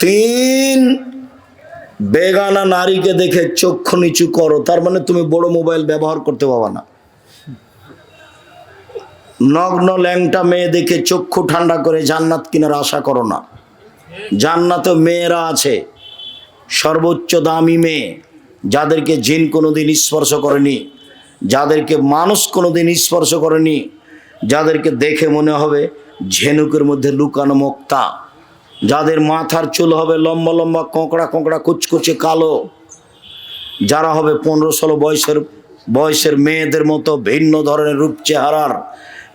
তিন বেগানা নারীকে দেখে চক্ষু নিচু করো। তার মানে তুমি বড় মোবাইল ব্যবহার করতে পারবা না। নগ্ন ল্যাংটা মেয়ে দেখে চক্ষু ঠান্ডা করে জান্নাত কিনার আশা করো না। জান্নাতে মেয়েরা আছে। সর্বোচ্চ দামি মেয়ে, যাদেরকে জিন কোনোদিন স্পর্শ করেনি, যাদেরকে মানুষ কোনোদিন স্পর্শ করেনি, যাদেরকে দেখে মনে হবে ঝেনুকের মধ্যে লুকানো মুক্তা। যাদের মাথার চুল হবে লম্বা লম্বা, কোঁকড়া কোঁকড়া, কুচকুচে কালো, যারা হবে পনেরো ষোলো বয়সের বয়সের মেয়েদের মতো ভিন্ন ধরনের রূপ চেহারার,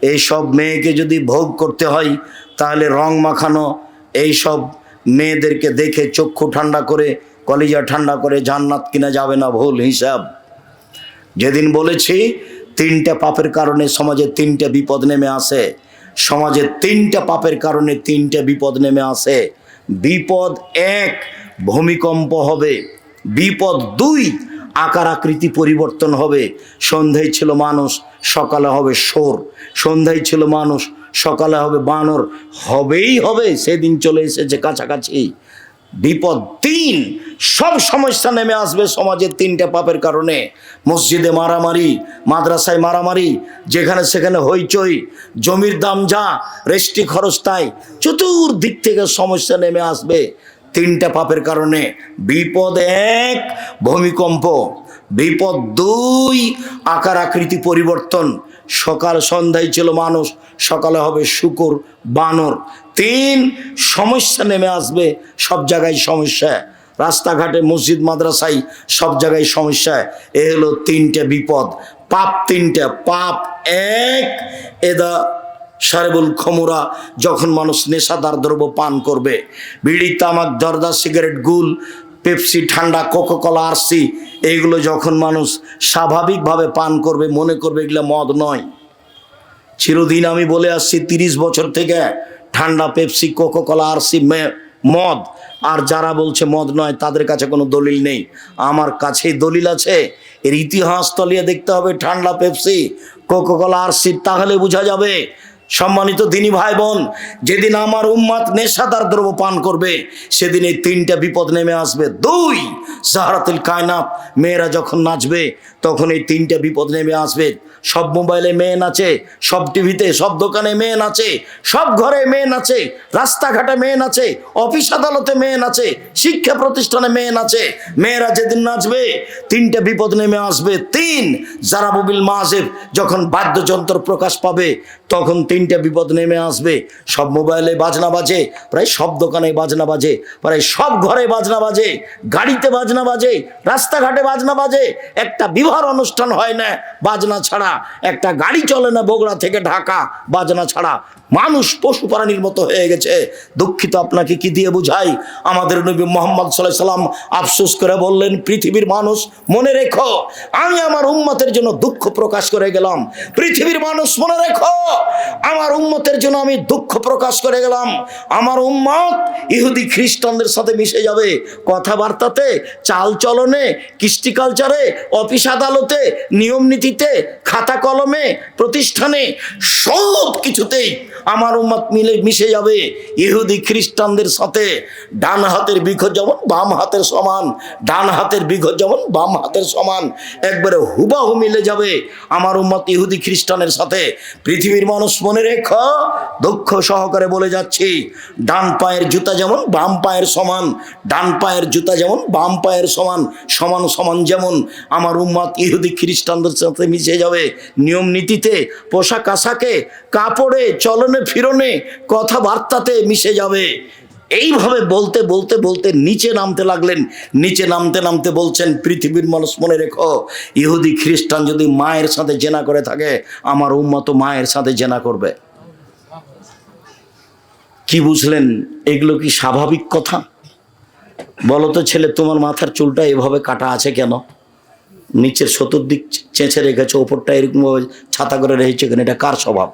এই সব মেয়েকে যদি ভোগ করতে হয়, তাহলে রং মাখানো, এই সব মেয়েদেরকে দেখে চক্ষু ঠান্ডা করে, কলিজা ঠান্ডা করে জান্নাত কিনা যাবে না ভুল হিসাব। যেদিন বলেছি, তিনটা পাপের কারণে সমাজে তিনটা বিপদ নেমে আসে। সমাজে তিনটা পাপের কারণে তিনটা বিপদ নেমে আসে। বিপদ এক, ভূমিকম্প হবে। বিপদ দুই, আকার আকৃতি পরিবর্তন হবে। সন্ধ্যায় ছিল মানুষ, সকালে হবে সোর সন্ধ্যায় ছিল মানুষ, সকালে হবে বানর। হবেই হবে, সেদিন চলে এসেছে কাছাকাছি। বিপদ তিন, সব সমস্যা নেমে আসবে সমাজের তিনটা পাপের কারণে। মসজিদে মারামারি, মাদ্রাসায় মারামারি, যেখানে সেখানে হইচই, জমির দাম যা রেস্টি খরচ তাই, চতুর্দিক থেকে সমস্যা নেমে আসবে। তিনটা পাপের কারণে। বিপদ এক, ভূমিকম্প। বিপদ দুই, আকার আকৃতি পরিবর্তন। সকাল সন্ধ্যায় ছিল মানুষ, সকালে হবে শুকুর, বানর। তিন, সমস্যা নেমে আসবে, সব জায়গায় সমস্যা। রাস্তাঘাটে, মসজিদ, মাদ্রাসায়, সব জায়গায় সমস্যা। এ হলো তিনটে বিপদ। পাপ তিনটে। পাপ এক, এদা সারেবুল খমুরা যখন মানুষ নেশাদার দ্রব্য পান করবে, বিড়ি, তামাক দরদা সিগারেট, গুল, পেপসি, ঠান্ডা কোকো কলা আরসি, এইগুলো যখন মানুষ স্বাভাবিকভাবে পান করবে, মনে করবে এগুলো মদ নয়। চিরদিন আমি বলে আসছি, তিরিশ বছর থেকে ঠান্ডা, পেপসি কোকো কলা আরসি মদ, আর যারা বলছে মদ নয়, তাদের কাছে কোনো দলিল নেই। আমার কাছেই দলিল আছে, এর ইতিহাস তলিয়ে দেখতে হবে, ঠান্ডা, পেপসি কোকো কলা আরসি, তাহলে বোঝা যাবে সম্মানিত দিনী ভাই বোন, যেদিন আমার উম্মাদ নেশাদার দ্রব্য পান করবে, সেদিন এই তিনটা বিপদ নেমে আসবে। দুই সাহারাতুল কায়নাত, মেয়েরা যখন নাচবে, তখন এই তিনটা বিপদ নেমে আসবে। সব মোবাইলে মেয়ে নাচে, সব টিভিতে, সব দোকানে মেয়ে নাচে, সব ঘরে মেয়ে নাচে, রাস্তাঘাটে মেয়ে নাচে, অফিস আদালতে মেয়ে নাচে, শিক্ষা প্রতিষ্ঠানে মেয়ে নাচে, মেয়েরা যেদিন নাচবে, তিনটা বিপদ নেমে আসবে। তিন জারাবুবিল মাহাজেব যখন বাদ্যযন্ত্র প্রকাশ পাবে তখন তিনটা বিপদ নেমে আসবে। সব মোবাইলে বাজনা বাজে, প্রায় সব দোকানে বাজনা বাজে, প্রায় সব ঘরে বাজনা বাজে, গাড়িতে বাজনা বাজে, রাস্তাঘাটে বাজনা বাজে, একটা বিবাহ অনুষ্ঠান হয় না, বাজনা ছাড়া। একটা গাড়ি চলে না বগুড়া থেকে ঢাকা, বাজনা ছাড়া। মানুষ পশু প্রাণীর মতো হয়ে গেছে। দুঃখিত আপনাকে কি দিয়ে বুঝাই? আমাদের নবী মোহাম্মদ সাল্লাহ সাল্লাম আফসোস করে বললেন, পৃথিবীর মানুষ, মনে রেখো, আমি আমার উম্মতের জন্য দুঃখ প্রকাশ করে গেলাম। পৃথিবীর মানুষ, মনে রেখো, আমার উম্মতের জন্য আমি দুঃখ প্রকাশ করে গেলাম। আমার উম্মত ইহুদি খ্রিস্টানদের সাথে মিশে যাবে। কথাবার্তাতে, চাল চলনে, কৃষ্টি কালচারে, অফিস আদালতে, নিয়ম নীতিতে, খাতা কলমে, প্রতিষ্ঠানে সব কিছুতেই আমার উম্মত মিলে মিশে যাবে। ইহুদি খ্রিস্টানদের সাথে ডান হাতের বিঘ যেমন, বাম হাতের সমান। ডান হাতের বিঘ যেমন, বাম হাতের সমান। একবারে হুবাহু মিলে যাবে আমার উম্মত ইহুদি খ্রিস্টানের সাথে। পৃথিবীর মানুষ মনে রেখ, দুঃখ সহকারে বলে যাচ্ছি, ডান পায়ের জুতা যেমন, বাম পায়ের সমান। ডান পায়ের জুতা যেমন, বাম পায়ের সমান। সমান সমান যেমন। আমার উম্মত ইহুদি খ্রিস্টানদের সাথে মিশে যাবে। নিয়ম নীতিতে পোশাক আশাকে, কাপড়ে চলনে ফিরনে কথাবার্তাতে মিশে যাবে। এইভাবে বলতে বলতে বলতে নিচে নামতে লাগলেন। নিচে নামতে নামতে বলছেন, পৃথিবীর মানুষ মনে রেখো, ইহুদি, খ্রিস্টান যদি মায়ের সাথে জেনা করে থাকে, আমার উম্মত মায়ের সাথে জেনা করবে। কি বুঝলেন? এগুলো কি স্বাভাবিক কথা? বলো তো ছেলে, তোমার মাথার চুলটা এভাবে কাটা আছে কেন? নিচের চতুর্দিক চেঁচে রেখেছো, ওপরটা এরকমভাবে ছাতা করে রেখেছে কেন? এটা কার স্বভাব?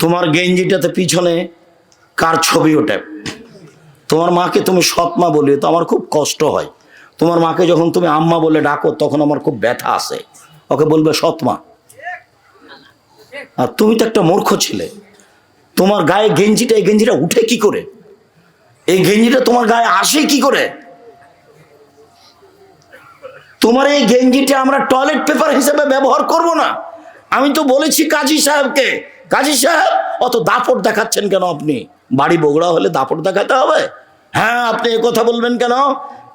তোমার গেঞ্জিটাতে পিছনে কার ছবি ওঠে? তোমার মাকে তুমি সৎ মা বলি, তো আমার খুব কষ্ট হয়। তোমার মাকে যখন তুমি আম্মা বলে ডাকো, তখন আমার খুব ব্যথা আসে। ওকে বলবে সৎ মা আর তুমি তো একটা মূর্খ ছিলে। তোমার গায়ে গেঞ্জিটা, এই গেঞ্জিটা উঠে কি করে? এই গেঞ্জিটা তোমার গায়ে আসে কি করে? তোমার এই গেঞ্জিটা আমরা টয়লেট পেপার হিসেবে ব্যবহার করব না। আমি তো বলেছি কাজী সাহেবকে। কাজী সাহেব, অত দাপট দেখাচ্ছেন কেন আপনি? বাড়ি বগুড়া হলে দাপট দেখাতে হবে? হ্যাঁ আপনি কথা বলবেন কেন?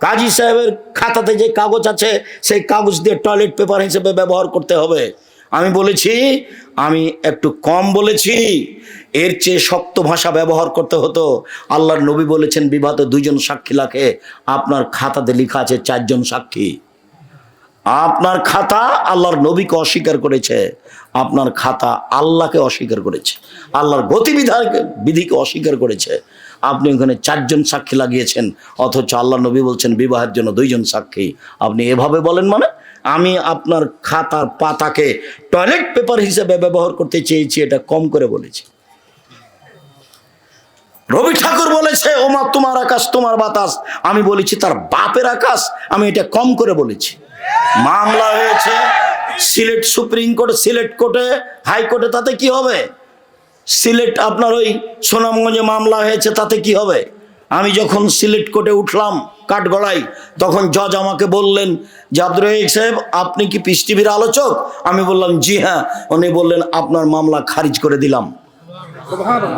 কাজী সাহেবের খাতাতে যে কাগজ আছে, সেই কাগজ দিয়ে টয়লেট পেপার হিসেবে ব্যবহার করতে হবে। আমি বলেছি, আমি একটু কম বলেছি। এর চেয়ে শক্ত ভাষা ব্যবহার করতে হতো। আল্লাহর নবী বলেছেন বিবাদে দুজন সাক্ষী লাগে আপনার খাতাতে লেখা আছে চারজন সাক্ষী। আপনার খাতা আল্লাহর নবীকে অস্বীকার করেছে। আপনার খাতা আল্লাহকে অস্বীকার করেছে। আল্লাহর গতিবিধান বিধিকে অস্বীকার করেছে। আপনি ওখানে চারজন সাক্ষী লাগিয়েছেন, অথচ আল্লাহ নবী বলছেন, বিবাহের জন্য দুইজন সাক্ষী। আপনি এভাবে বলেন মানে আমি আপনার খাতার পাতাকে টয়লেট পেপার হিসেবে ব্যবহার করতে চেয়েছি, এটা কম করে বলেছি। রবি ঠাকুর বলেছে, ওমা, তোমার আকাশ, তোমার বাতাস। আমি বলেছি, তার বাপের আকাশ? আমি এটা কম করে বলেছি। মামলা হয়েছে সিলেট সুপ্রিম কোর্ট সিলেট কোর্টে হাইকোর্টে তাতে কি হবে? সিলেট আপনার ওই সুনামগঞ্জে মামলা হয়েছে তাতে কি হবে? আমি যখন সিলেট কোর্টে উঠলাম কাঠগড়াই তখন জজ আমাকে বললেন যে আব্দুর রহিক সাহেব আপনি কি পিস টিভির আলোচক? আমি বললাম জি হ্যাঁ। উনি বললেন আপনার মামলা খারিজ করে দিলাম।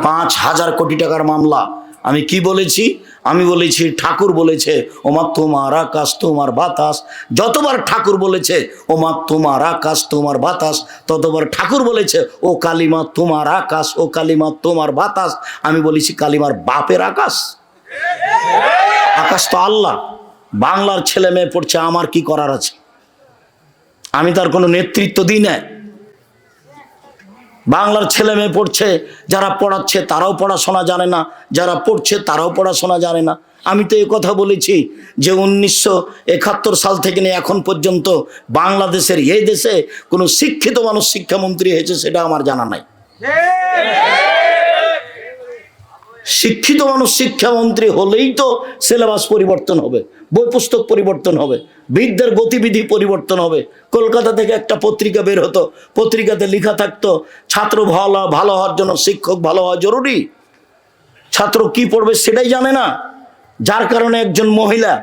পাঁচ হাজার কোটি টাকার মামলা। আমি কি বলেছি? আমি বলেছি, ঠাকুর বলেছে, ওমা তোমার আকাশ, তোমার বাতাস। যতবার ঠাকুর বলেছে, ওমা তোমার আকাশ, তোমার বাতাস। ততবার ঠাকুর বলেছে, ও কালিমা তোমার আকাশ, ও কালিমা তোমার বাতাস। আমি বলেছি, কালিমার বাপের আকাশ? আকাশ তো আল্লাহ। বাংলার ছেলে মেয়ে পড়ছে, আমার কি করার আছে? আমি তার কোনো নেতৃত্ব দিই না বাংলার ছেলে মেয়ে পড়ছে, যারা পড়াচ্ছে তারাও পড়াশোনা জানে না, যারা পড়ছে তারাও পড়াশোনা জানে না। আমি তো এই কথা বলেছি যে উনিশশো একাত্তর সাল থেকে নিয়ে এখন পর্যন্ত বাংলাদেশের এই দেশে কোনো শিক্ষিত মানুষ শিক্ষামন্ত্রী হয়েছে সেটা আমার জানা নাই। শিক্ষিত মানুষ শিক্ষামন্ত্রী হলেই তো সিলেবাস পরিবর্তন হবে। বই পুস্তক পরিবর্তন হবে, বিদ্যার গতিবিধি পরিবর্তন হবে। কলকাতা থেকে একটা পত্রিকা বের হতো, পত্রিকাতে লেখা থাকতো, ছাত্র ভালো ভালো হওয়ার জন্য শিক্ষক ভালো হওয়া জরুরি। ছাত্র কি পড়বে সেটাই জানে না। যার কারণে একজন মহিলা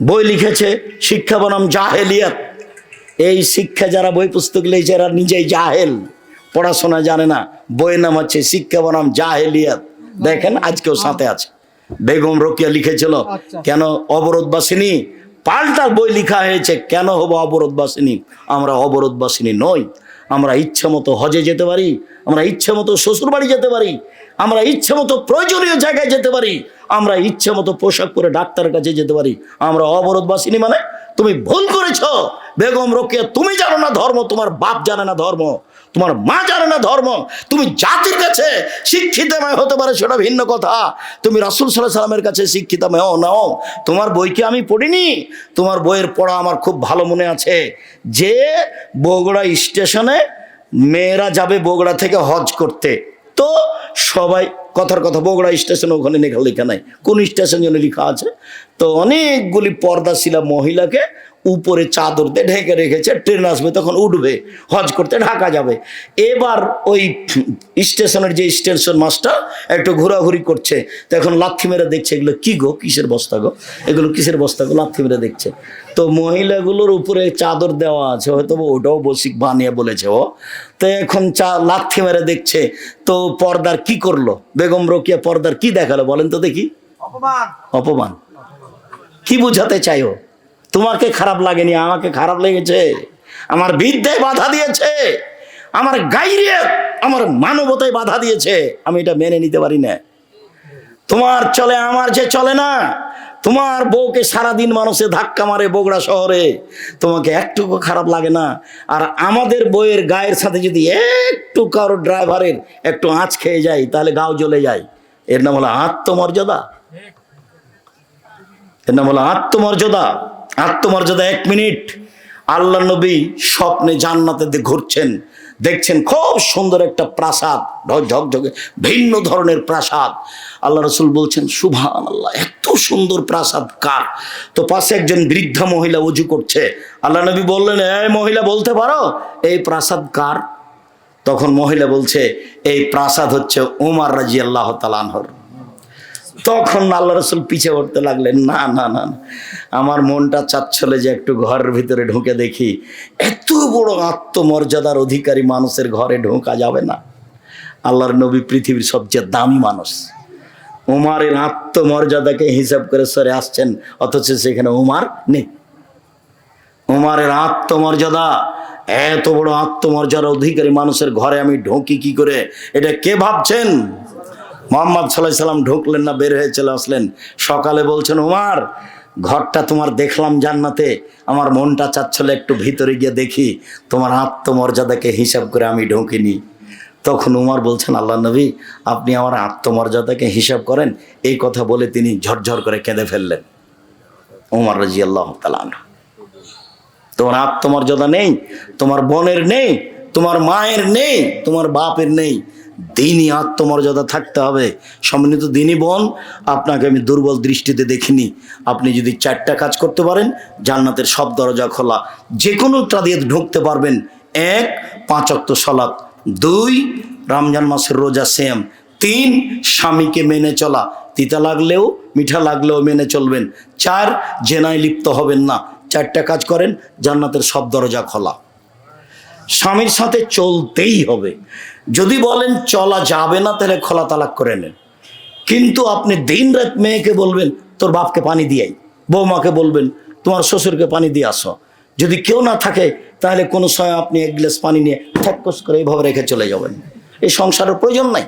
বই লিখেছে, শিক্ষা বনাম জাহেলিয়াত। এই শিক্ষা যারা বই পুস্তক লিখেছে, এরা নিজেই জাহেল। পড়াশোনা জানে না। বইয়ের নাম হচ্ছে শিক্ষা বনাম জাহেলিয়াত। দেখেন, আজকেও সাথে আছে। বেগম রোকিয়া লিখেছিল কেন অবরোধবাসিনী? পাল্টা বই লেখা হয়েছে কেন হব অবরোধবাসিনী? আমরা অবরোধবাসিনী নই। আমরা ইচ্ছে মতো হজে যেতে পারি আমরা ইচ্ছে মতো শ্বশুর বাড়ি যেতে পারি আমরা ইচ্ছে মতো প্রয়োজনীয় জায়গায় যেতে পারি আমরা ইচ্ছে মতো পোশাক পরে ডাক্তারের কাছে যেতে পারি। আমরা অবরোধবাসিনী মানে তুমি ভুল করেছ। বেগম রোকেয়া তুমি জানো না ধর্ম তোমার বাপ জানে না ধর্ম। তোমার মা জানে না ধর্ম। তুমি জাতির কাছে শিক্ষিত মেয়ে হতে পারে সেটা ভিন্ন কথা। তুমি রাসুল সাল্লাহ সাল্লামের কাছে শিক্ষিত মেয়ে নাও। তোমার বইকে আমি পড়িনি? তোমার বইয়ের পড়া আমার খুব ভালো মনে আছে। যে বগুড়া স্টেশনে মেয়েরা যাবে বগুড়া থেকে হজ করতে, তো সবাই কথার কথা, বগুড়া স্টেশন ওখানে লেখা লেখা নাই। কোন স্টেশন যেন লেখা আছে? তো অনেকগুলি পর্দাশীলা মহিলাকে উপরে চাদর দিয়ে ঢেকে রেখেছে ট্রেন আসবে তখন উঠবে হজ করতে ঢাকা যাবে। এবার ওই স্টেশনের যে স্টেশন মাস্টার একটু ঘোরাঘুরি করছে তো এখন লাথি মেরে দেখছে এগুলো কি গো কিসের বস্তা গো? এগুলো কিসের বস্তা গো? লাথি মেরে দেখছে। তো মহিলাগুলোর উপরে চাদর দেওয়া আছে হয়তো ওটাও বসিক বানিয়ে বলেছে ও। তো এখন চা লাথি মেরে দেখছে তো পর্দার কি করল? বেগম রোকিয়া পর্দার কি দেখাল বলেন তো দেখি। অপমান। অপমান। কি বুঝাতে চাইও তোমাকে খারাপ লাগেনি, আমাকে খারাপ লেগেছে। আমার বিদ্যায় বাধা দিয়েছে। আমার গাইরে আমার মানবতায় বাধা দিয়েছে। আমি এটা মেনে নিতে পারি না। তোমার চলে, আমার যে চলে না, তোমার বউকে সারাদিন মানুষে ধাক্কা মারে বগুড়া শহরে। তোমাকে একটুকু খারাপ লাগে না। আর আমাদের বইয়ের গায়ের সাথে যদি একটু কারও ড্রাইভারের একটু আঁচ খেয়ে যায়, তাহলে গাও জ্বলে যায়। এর নাম হলো আত্মমর্যাদা। এর নাম হলো আত্মমর্যাদা। আত্মমর্যাদা এক মিনিট। আল্লাহ নবী স্বপ্নে জান্নাতে ঘুরছেন, দেখছেন খুব সুন্দর একটা প্রাসাদ ঝকঝকে ভিন্ন ধরনের প্রাসাদ। আল্লাহ রসুল বলছেন সুভান আল্লাহ এত সুন্দর প্রাসাদ কার? তো পাশে একজন বৃদ্ধা মহিলা উজু করছে। আল্লাহ নবী বললেন, এই মহিলা বলতে পারো, এই প্রাসাদ কার? তখন মহিলা বলছে, এই প্রাসাদ হচ্ছে উমার রাজি আল্লাহ তালানহর তখন আল্লাহ রসুল পিছে উঠতে লাগলেন না না না। আমার মনটা চাচ্ছিল যে একটু ঘরের ভিতরে ঢুকে দেখি, এত বড় আত্মমর্যাদার অধিকারী মানুষের ঘরে ঢোকা যাবে না। আল্লাহর নবী পৃথিবীর সবচেয়ে দামি মানুষ। উমারের আত্মমর্যাদাকে হিসাব করে সরে আসছেন, অথচ সেখানে উমার নেই। উমারের আত্মমর্যাদা, এত বড় আত্মমর্যাদার অধিকারী মানুষের ঘরে আমি ঢুকি কি করে? এটা কে ভাবছেন? মোহাম্মদ সাল্লাহ সাল্লাম ঢুকলেন না, বের হয়ে চলে আসলেন। সকালে বলছেন, উমার, ঘরটা তোমার দেখলাম জান্নাতে। আমার মনটা চাচ্ছিল একটু ভিতরে গিয়ে দেখি, তোমার আত্মমর্যাদাকে হিসাব করে আমি ঢুকিনি। তখন উমার বলছেন, আল্লাহ নবী, আপনি আমার আত্মমর্যাদাকে হিসাব করেন। এই কথা বলে তিনি ঝরঝর করে কেঁদে ফেললেন। উমার রাজি আল্লাহ তোমার আত্মমর্যাদা নেই, তোমার বোনের নেই, তোমার মায়ের নেই, তোমার বাপের নেই দিনই আত্মমর্যাদা থাকতে হবে। সম্মিলিত দিনই বোন, আপনাকে আমি দুর্বল দৃষ্টিতে দেখিনি। আপনি যদি চারটা কাজ করতে পারেন, জান্নাতের সব দরজা খোলা। যে কোনোটা দিয়ে ঢুকতে পারবেন। এক, পাঁচ অক্ত সলাৎ দুই, রমজান মাসের রোজা সেম তিন, স্বামীকে মেনে চলা। তিতা লাগলেও, মিঠা লাগলেও মেনে চলবেন। চার, জেনায় লিপ্ত হবেন না। চারটা কাজ করেন, জান্নাতের সব দরজা খোলা। স্বামীর সাথে চলতেই হবে। যদি বলেন, চলা যাবে না, তাহলে খোলা তালাক করে নেন। কিন্তু আপনি দিন রাত মেয়েকে বলবেন, তোর বাপকে পানি দিয়াই বৌমাকে বলবেন, তোমার শ্বশুরকে পানি দিয়ে আসো। যদি কেউ না থাকে, তাহলে কোনো সময় আপনি এক গ্লাস পানি নিয়ে ঠ্যাকস করে এইভাবে রেখে চলে যাবেন। এই সংসারের প্রয়োজন নাই।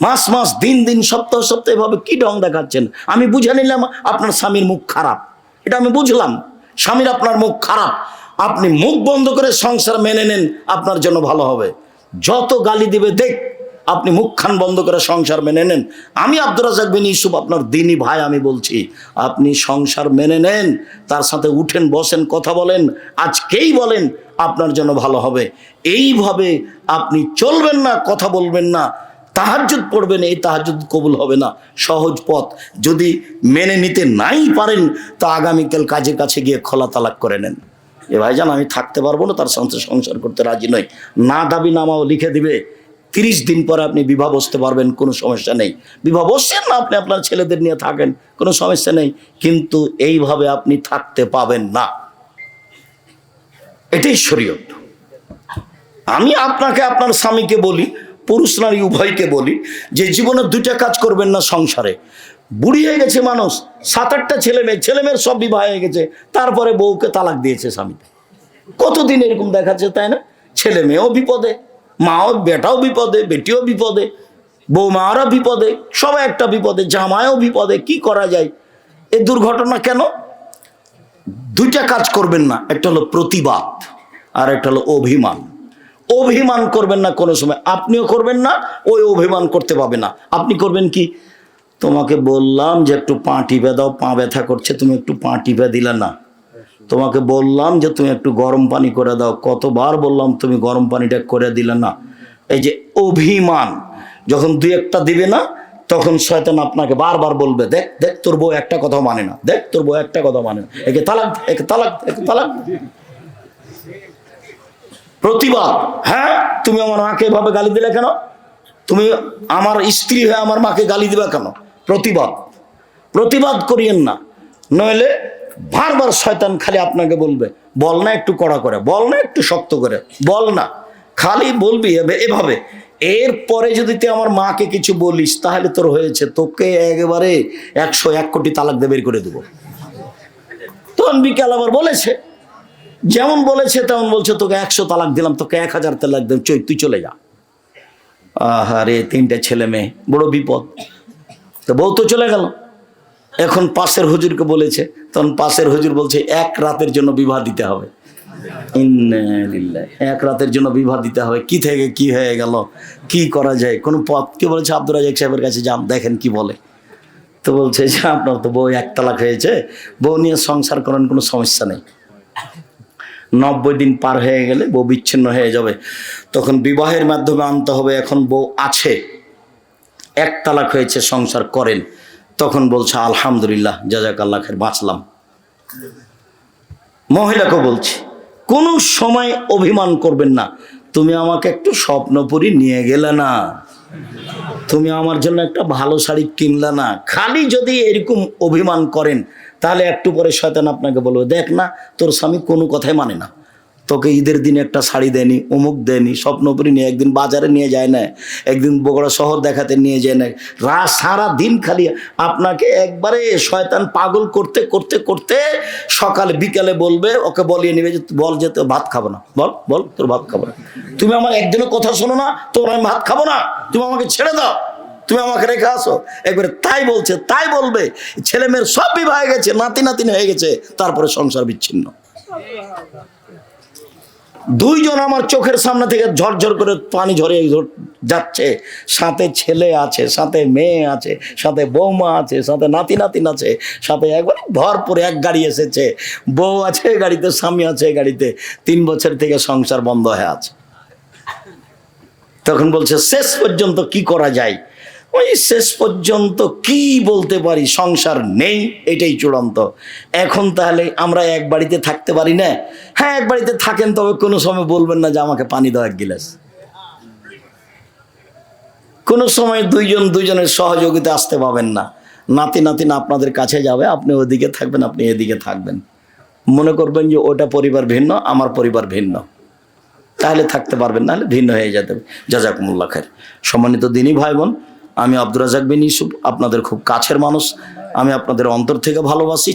মাস মাস, দিন দিন, সপ্তাহ সপ্তাহ এভাবে কি ঢং দেখাচ্ছেন? আমি বুঝে নিলাম আপনার স্বামীর মুখ খারাপ। এটা আমি বুঝলাম। স্বামীর আপনার মুখ খারাপ। আপনি মুখ বন্ধ করে সংসার মেনে নেন, আপনার জন্য ভালো হবে। যত গালি দিবে, দেখ, আপনি মুখখান বন্ধ করে সংসার মেনে নেন। আমি আব্দুর রাজাক বিন ইউসুফ, আপনার দিনই ভাই আমি বলছি, আপনি সংসার মেনে নেন, তার সাথে উঠেন, বসেন, কথা বলেন, আজকেই বলেন, আপনার জন্য ভালো হবে। এইভাবে আপনি চলবেন না, কথা বলবেন না, তাহাজ্জুদ পড়বেন, এই তাহাজ্জুদ কবুল হবে না, সহজ পথ। যদি মেনে নিতে নাই পারেন, তো আগামীকাল কাজের কাছে গিয়ে খোলা তালাক করে নেন। এ ভাইজান, আমি থাকতে পারব না, তার সাথে সংসার করতে রাজি নই। না দাবি নামাও লিখে দিবে। তিরিশ দিন পরে আপনি বিবাহ বসতে পারবেন, কোনো সমস্যা নেই। বিবাহ বসছেন না আপনি, আপনার ছেলেদের নিয়ে থাকেন, কোনো সমস্যা নেই। কিন্তু এইভাবে আপনি থাকতে পাবেন না। এটাই শরীয়ত। আমি আপনাকে, আপনার স্বামীকে বলি, পুরুষ নারী উভয়কে বলি, যে জীবনে দুইটা কাজ করবেন না সংসারে। বুড়ি হয়ে গেছে মানুষ সাত আটটা ছেলে মেয়ে, ছেলে মেয়ের সব বিবাহ হয়ে গেছে, তারপরে বউকে তালাক দিয়েছে স্বামীকে কতদিন এরকম দেখাচ্ছে তাই না? ছেলে মেয়েও বিপদে, মাও, বেটাও বিপদে, বেটিও বিপদে বৌমারা বিপদে, সবাই একটা বিপদে জামায়ও বিপদে, কি করা যায়? এ দুর্ঘটনা কেন? দুইটা কাজ করবেন না, একটা হলো প্রতিবাদ আর একটা হলো অভিমান। অভিমান করবেন না কোনো সময়, আপনিও করবেন না, ওই অভিমান করতে পাবে না। আপনি করবেন কি? তোমাকে বললাম যে একটু পা টিপে দাও, পা ব্যথা করছে, তুমি একটু পা টিপে দিলে না। তোমাকে বললাম যে তুমি একটু গরম পানি করে দাও, কতবার বললাম তুমি গরম পানিটা করে দিলে না। এই যে অভিমান, যখন দুই একটা দিবে না, তখন শয়তান আপনাকে বারবার বলবে, দেখ দেখ, তোর বউ একটা কথা মানে না। দেখ, তোর বউ একটা কথা মানে না। একে তালাক একে তালাক একে তালাক। প্রতিবাদ হ্যাঁ তুমি আমার মাকে এভাবে গালি দিলে কেন? তুমি আমার স্ত্রী হয়ে আমার মাকে গালি দিবা কেন? প্রতিবাদ। প্রতিবাদ করিয়েন না। নইলে বারবার শয়তান খালি আপনাকে বলবে, বল না একটু কড়া করে, বল না একটু শক্ত করে, বল না। খালি বলবি এভাবে। এরপরে যদি তুই আমার মাকে কিছু বলিস, তাহলে তোর হয়েছে, তোকে একেবারে একশো এক কোটি তালাক দিয়ে বের করে দেবো। তখন বিকাল আবার বলেছে। যেমন বলেছে, তেমন বলছে, তোকে একশো তালাক দিলাম, তোকে এক হাজার তালাক দিলাম, চই, তুই চলে যা। আহারে, তিনটে ছেলে মেয়ে, বড় বিপদ। তো বউ তো চলে গেল। এখন পাশের হুজুরকে বলেছে, তখন পাশের হুজুর বলছে, এক রাতের জন্য বিবাহ দিতে হবে। এক রাতের জন্য বিবাহ দিতে হবে। কি থেকে কি হয়ে গেল? কি করা যায়? কোনো পথ কে বলেছে আব্দুর রাজাক সাহেবের কাছে? যান, দেখেন কি বলে। তো বলছে যে, আপনার তো বউ এক তালাক হয়েছে, বউ নিয়ে সংসার করেন কোনো সমস্যা নেই। নব্বই দিন পার হয়ে গেলে বউ বিচ্ছিন্ন হয়ে যাবে। তখন বিবাহের মাধ্যমে আনতে হবে, এখন বউ আছে। এক তালাক হয়েছে, সংসার করেন। তখন বলছে, আলহামদুলিল্লাহ জাজাক আল্লাহ খের বাঁচলাম। মহিলাকে বলছি, কোনো সময় অভিমান করবেন না। তুমি আমাকে একটু স্বপ্নপুরি নিয়ে গেলে না। তুমি আমার জন্য একটা ভালো শাড়ি কিনলে না। খালি যদি এরকম অভিমান করেন, তাহলে একটু পরে শয়তান আপনাকে বলবে, দেখ না, তোর স্বামী কোনো কথাই মানে না। তোকে ঈদের দিনে একটা শাড়ি দেয়নি, অমুক দেয়নি স্বপ্নপুরি নিয়ে একদিন বাজারে নিয়ে যায় না একদিন বগুড়া শহর দেখাতে নিয়ে যায় না রা সারা দিন খালি আপনাকে একবারে শয়তান পাগল করতে করতে করতে সকালে, বিকালে বলবে, ওকে বলিয়ে নিবে যে, বল যে তোর ভাত খাব না। বল বল, তোর ভাত খাব না। তুমি আমার একদিনও কথা শোনো না, তোর আমি ভাত খাব না, তুমি আমাকে ছেড়ে দাও, তুমি আমাকে রেখে আসো। একবারে তাই বলছে, তাই বলবে ছেলে মেয়ের সব বিবাহ হয়ে গেছে, নাতি নাতিন হয়ে গেছে, তারপরে সংসার বিচ্ছিন্ন। দুইজন আমার চোখের সামনে থেকে ঝরঝর করে পানি ঝরে যাচ্ছে। সাথে ছেলে আছে, সাথে মেয়ে আছে, সাথে বৌমা আছে, সাথে নাতি নাতিন আছে, সাথে একবার ভরপুর এক গাড়ি এসেছে। বউ আছে গাড়িতে, স্বামী আছে গাড়িতে। তিন বছর থেকে সংসার বন্ধ হয়ে আছে। তখন বলছে, শেষ পর্যন্ত কি করা যায়? ওই শেষ পর্যন্ত কি বলতে পারি? সংসার নেই, এটাই চূড়ান্ত। এখন তাহলে আমরা এক বাড়িতে থাকতে পারি না? হ্যাঁ এক বাড়িতে থাকেন, তবে কোনো সময় বলবেন না যে আমাকে পানি দাও এক গিলাস। কোনো সময় দুইজন, দুইজনের সহযোগিতা আসতে পাবেন না। নাতি নাতিন আপনাদের কাছে যাবে, আপনি ওদিকে থাকবেন, আপনি এদিকে থাকবেন। মনে করবেন যে ওটা পরিবার ভিন্ন, আমার পরিবার ভিন্ন। তাহলে থাকতে পারবেন, নাহলে ভিন্ন হয়ে যেতে হবে। জাজাকুমুল্লা খায়ের সম্মানিত দিনই ভাই বোন আমি আব্দুর রাজাক বিন ইউসুফ আপনাদের খুব কাছের মানুষ। আমি আপনাদের অন্তর থেকে ভালোবাসি।